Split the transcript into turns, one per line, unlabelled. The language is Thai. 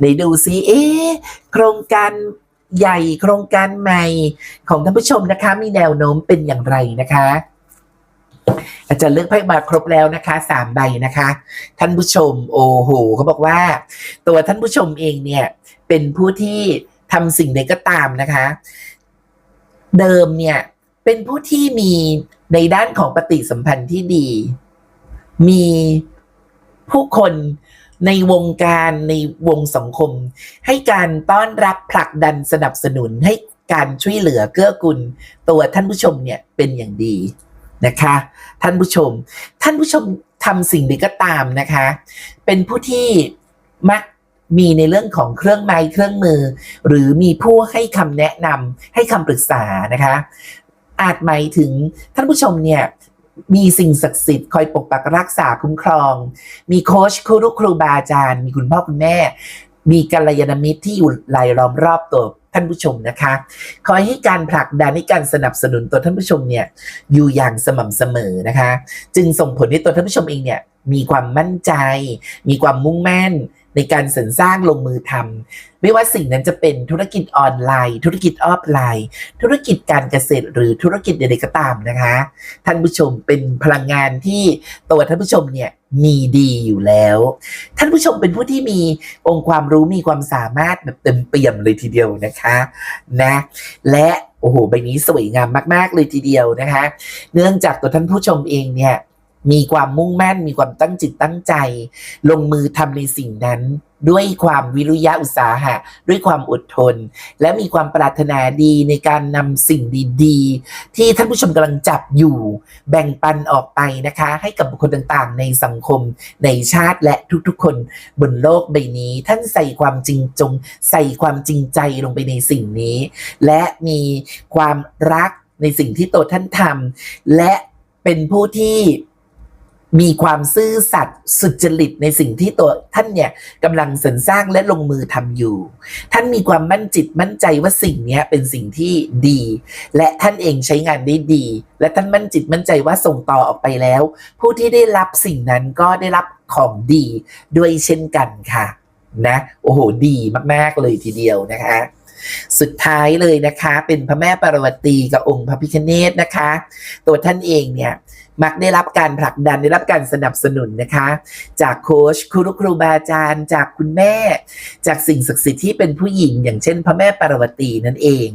ในดูซิเอ๊ะโครงการใหญ่โครงการใหม่ของท่านผู้ชมนะคะ มีแนวโน้มเป็นอย่างไรนะคะ อาจารย์เลือกไพ่มาครบแล้วนะคะสามใบนะคะ ท่านผู้ชมโอ้โหเขาบอกว่า ตัวท่านผู้ชมเองเนี่ย เป็นผู้ที่ทำสิ่งใดก็ตามนะคะ เดิมเนี่ย เป็นผู้ที่มีในด้านของปฏิสัมพันธ์ที่ดี มีผู้คน ในวงการในวงสังคม ให้การต้อนรับผลักดันสนับสนุนให้การช่วยเหลือเกื้อกูลตัวท่านผู้ชมเนี่ยเป็นอย่างดีนะคะ ท่านผู้ชม ท่านผู้ชมทำสิ่งใดก็ตามนะคะ เป็นผู้ที่มักมีในเรื่องของเครื่องไม้เครื่องมือ หรือมีผู้ให้คำแนะนำให้คำปรึกษานะคะ อาจหมายถึงท่านผู้ชมเนี่ย มีสิ่งศักดิ์สิทธิ์คอยปกปักรักษาคุ้มครอง มีโค้ชครูครูบาอาจารย์ มีคุณพ่อคุณแม่ มีกัลยาณมิตรที่อยู่รายล้อมรอบตัวท่านผู้ชมนะคะคอยให้การผลักดันให้การสนับสนุนตัวท่านผู้ชมเนี่ยอยู่อย่างสม่ำเสมอนะคะ จึงส่งผลให้ตัวท่านผู้ชมเองเนี่ยมีความมั่นใจ มีความมุ่งมั่นในการสรรสร้างลงมือทำไม่ว่าสิ่งนั้นจะเป็นธุรกิจออนไลน์ ธุรกิจออฟไลน์ ธุรกิจการเกษตร หรือธุรกิจใดๆก็ตามนะคะ ท่านผู้ชมเป็นพลังงานที่ตัวท่านผู้ชมเนี่ยมีดีอยู่แล้ว ท่านผู้ชมเป็นผู้ที่มีองค์ความรู้มีความสามารถแบบเต็มเปี่ยมเลยทีเดียวนะคะนะและโอ้โหใบนี้สวยงามมาก ๆ เลยทีเดียวนะคะ เนื่องจากตัวท่านผู้ชมเองเนี่ย มีความมุ่งมั่น มีความตั้งจิตตั้งใจ ลงมือทำในสิ่งนั้น ด้วยความวิริยะอุตสาหะ ด้วยความอดทน และมีความปรารถนาดีในการนำสิ่งดีๆ ที่ท่านผู้ชมกำลังจับอยู่ แบ่งปันออกไปนะคะ ให้กับบุคคลต่างๆ ในสังคม ในชาติและทุกๆ คนบนโลกใบนี้ ท่านใส่ความจริงจง ใส่ความจริงใจลงไปในสิ่งนี้ และมีความรักในสิ่งที่ตัวท่านทำและเป็นผู้ที่ มีความซื่อสัตย์สุจริตในสิ่งที่ตัวท่านเนี่ยกำลังสรรสร้างและลงมือทำอยู่ ท่านมีความมั่นจิตมั่นใจว่าสิ่งนี้เป็นสิ่งที่ดี และท่านเองใช้งานได้ดี และท่านมั่นจิตมั่นใจว่าส่งต่อออกไปแล้ว ผู้ที่ได้รับสิ่งนั้นก็ได้รับของดีด้วยเช่นกันค่ะ นะ โอ้โห ดีมากๆเลยทีเดียวนะคะสุดท้ายเลยนะคะ เป็นพระแม่ปารวตีกับองค์พระพิฆเนศนะคะ ตัวท่านเองเนี่ย มักได้รับการผลักดันได้รับการสนับสนุนนะคะ จากโค้ชครูครูบาอาจารย์ จากคุณแม่ จากสิ่งศักดิ์สิทธิ์ที่เป็นผู้หญิง อย่างเช่นพระแม่ปารวตีนั่นเอง